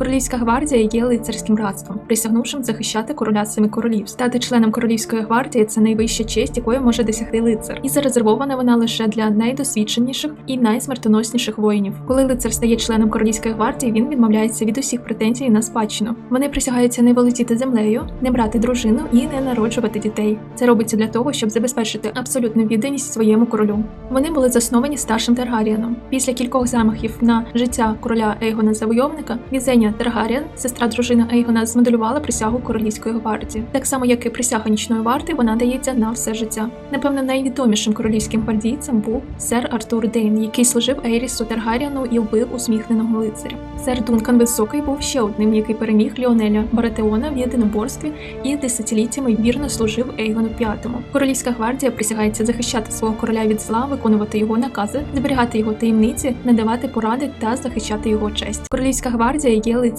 Королівська гвардія є лицарським братством, присягнувшим захищати короля семи королів. Стати членом королівської гвардії це найвища честь, якої може досягти лицар, і зарезервована вона лише для найдосвідченіших і найсмертоносніших воїнів. Коли лицар стає членом королівської гвардії, він відмовляється від усіх претензій на спадщину. Вони присягаються не володіти землею, не брати дружину і не народжувати дітей. Це робиться для того, щоб забезпечити абсолютну відданість своєму королю. Вони були засновані старшим Таргаріаном. Після кількох замахів на життя короля Ейгона Завойовника, Візеня Таргаріан, сестра дружина Ейгона, змоделювала присягу королівської гвардії. Так само, як і присяга нічної варти, вона дається на все життя. Напевно, найвідомішим королівським гвардійцем був сер Артур Дейн, який служив Ейрісу Таргаріану і вбив усміхненого лицаря. Сер Дункан Високий був ще одним, який переміг Ліонеля Баратеона в єдиноборстві і десятиліттями вірно служив Ейгону V. Королівська гвардія присягається захищати свого короля від зла, виконувати його накази, зберігати його таємниці, надавати поради та захищати його честь. Королівська гвардія є